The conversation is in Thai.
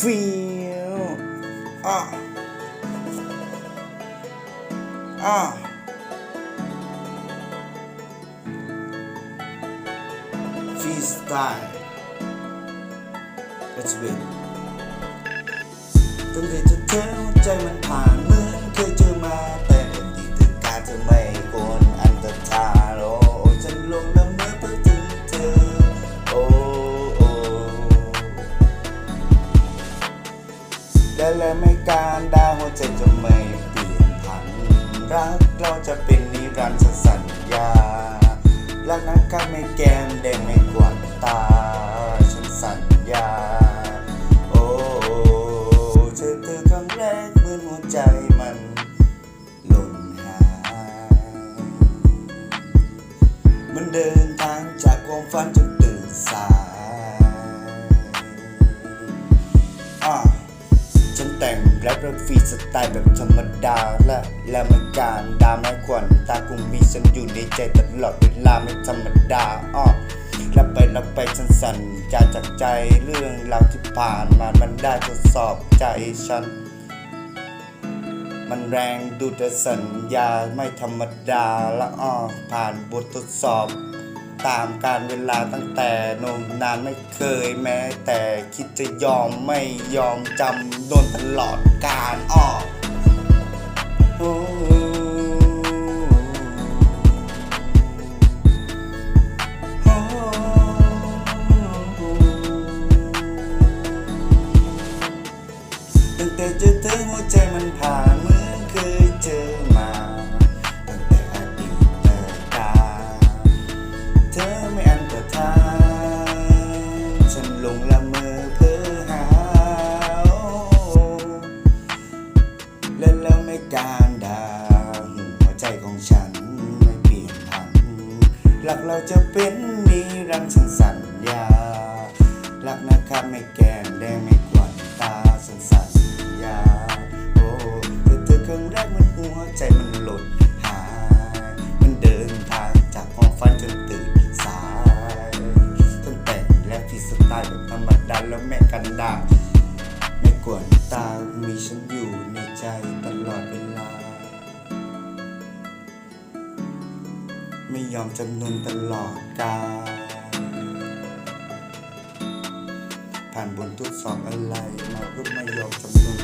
feel อะอะ freestyle let's win ตั้งแต่จะเจอหัวใจมันผ่าน และแล้วไม่การดาวหัวใจจะไม่เปลี่ยนผัน รักเราจะเป็นนิรันดร์สัญญารักนั้นก็ไม่แก้มแดงไม่กวาดตา ฉันสัญญา โอ้เธอเธอครั้งแรกเหมือนหัวใจมันหล่นหายมันเดินทางจากความฝันจนตื่นสาย แต่งแรปแบบฟรีสไตล์แบบธรรมดาและและมันการดาไม่ควรตาคงมีฉันอยู่ในใจตลอดเวลาไม่ธรรมดาอะรับไปรับไปฉันสั่นจาจากใจเรื่องราวที่ผ่านมามันได้ทดสอบใจฉัน มันแรงดูแต่สัญญาไม่ธรรมดาละอ้อผ่านบททดสอบ ตามการเวลาตั้งแต่นมนานไม่เคยแม้ แต่คิดจะยอมไม่ยอมจำโดนตลอดการอ้อตั้งแต่เจอเธอหัวใจมันผ่าน ทางฉันลงละเมอเพ้อหาและแล้วไม่การดาหัวใจของฉันไม่เปลี่ยนผันหลักเราจะเป็นนิรันดร์ฉันสัญญา แล้วแม่กันดาไม่กวนตา มีฉันอยู่ในใจตลอดเวลา ไม่ยอมจำนนตลอดกาลผ่านบนทดสอบอะไรมาก็ไม่ยอมจำนน